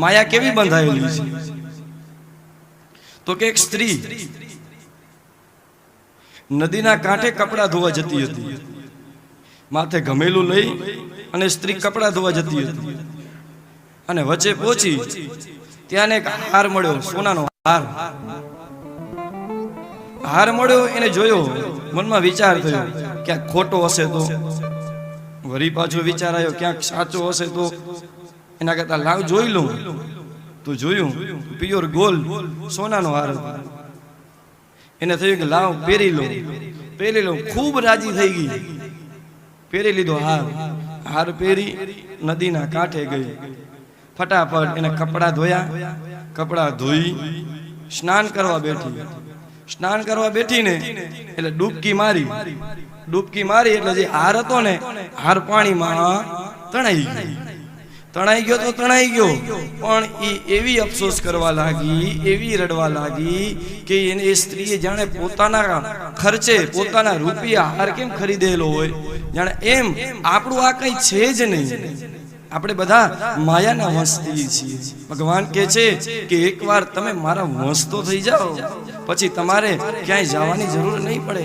માયા કેવી બંધાયેલી છે? તો કે એક સ્ત્રી નદીના કાંઠે કપડાં ધોવા જતી હતી. માથે ગમેલું લઈ અને સ્ત્રી કપડાં ધોવા જતી હતી. અને વચ્ચે પહોંચી ત્યાં એક હાર મળ્યો સોનાનો હાર. હાર મળ્યો એને જોયો મનમાં વિચાર થયો ક્યાંક ખોટો હશે તો? વરી પાછો વિચાર આવ્યો ક્યાંક સાચો હશે તો? એના કરતા લાવ જોઈ લઉં. તો જોયું પ્યોર ગોલ સોનાનો હાર. એને થયું કે લાવ પહેરી લઉં. પહેરી લઉં. ખૂબ રાજી થઈ ગઈ. પહેરી લીધો હાર. હાર પહેરી નદીના કાંઠે ગઈ. ફટાફટ એને કપડાં ધોયા. કપડાં ધોઈ સ્નાન કરવા બેઠી. સ્નાન કરવા બેઠીને એટલે ડૂબકી મારી. ડૂબકી મારી એટલે જે હાર હતો ને હાર પાણીમાં તણાઈ ગયો તણાઈ ગયો તો તણાઈ ગયો. પણ એ એવી અફસોસ કરવા લાગી, એવી રડવા લાગી કે એને એ સ્ત્રીએ જાણે પોતાના ખર્ચે, પોતાના રૂપિયા હાર કેમ ખરીદેલો હોય? જાણે એમ, આપણું આ કઈ છે જ નહીં. આપણે બધા માયાના વંશથી છીએ. ભગવાન કહે છે કે એકવાર તમે મારા વંશ તો થઈ જાઓ. પછી તમારે ક્યાંય જવાની જરૂર નહીં પડે.